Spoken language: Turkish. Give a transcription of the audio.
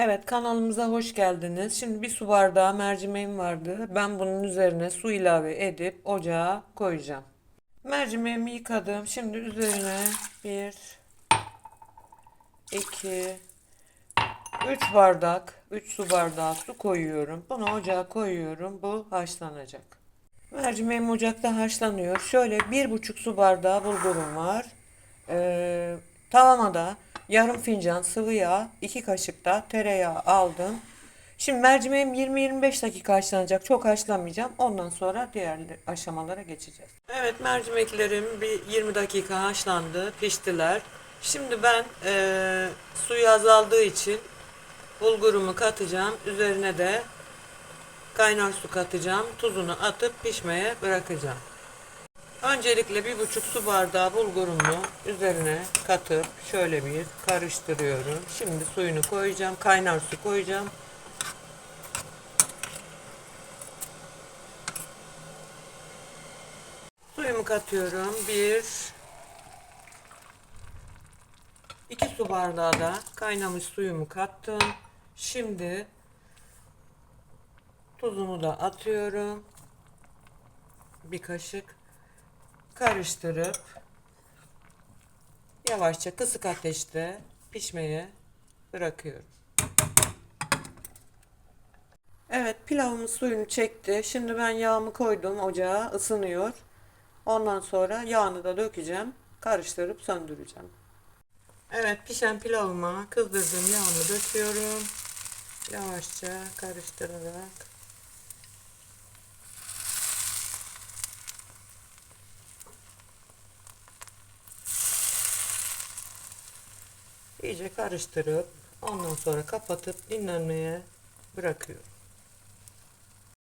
Evet kanalımıza hoş geldiniz. Şimdi bir su bardağı mercimeğim vardı. Ben bunun üzerine su ilave edip ocağa koyacağım. Mercimeğimi yıkadım. Şimdi üzerine bir, iki, üç bardak, üç su bardağı su koyuyorum. Bunu ocağa koyuyorum. Bu haşlanacak. Mercimeğim ocakta haşlanıyor. Şöyle bir buçuk su bardağı bulgurum var. Ee, tavama da yarım fincan sıvı yağ, iki kaşık da tereyağı aldım. Şimdi mercimeğim 20-25 dakika haşlanacak. Çok haşlamayacağım. Ondan sonra diğer aşamalara geçeceğiz. Evet mercimeklerim bir 20 dakika haşlandı. Piştiler. Şimdi ben eee suyu azaldığı için bulgurumu katacağım. Üzerine de kaynar su katacağım. Tuzunu atıp pişmeye bırakacağım. Öncelikle bir buçuk su bardağı bulgurumu üzerine katıp şöyle bir karıştırıyorum. Şimdi suyunu koyacağım. Kaynar su koyacağım. Suyumu katıyorum. Bir iki su bardağı da kaynamış suyumu kattım. Şimdi tuzumu da atıyorum. Bir kaşık karıştırıp yavaşça kısık ateşte pişmeye bırakıyorum. Evet pilavımız suyunu çekti. Şimdi ben yağımı koydum ocağa ısınıyor. Ondan sonra yağını da dökeceğim. Karıştırıp söndüreceğim. Evet pişen pilavıma kızdırdığım yağını döküyorum. Yavaşça karıştırarak iyice karıştırıp ondan sonra kapatıp dinlenmeye bırakıyorum.